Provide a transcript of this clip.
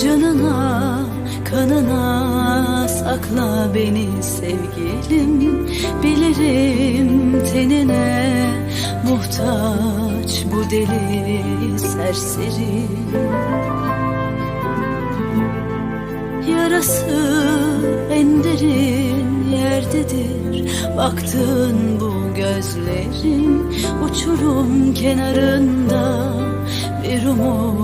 Canına, kanına sakla beni sevgilim. Bilirim tenine muhtaç bu deli serseri. Yarası en derin yerdedir. Baktığın bu gözlerin Uçurum kenarında bir umut.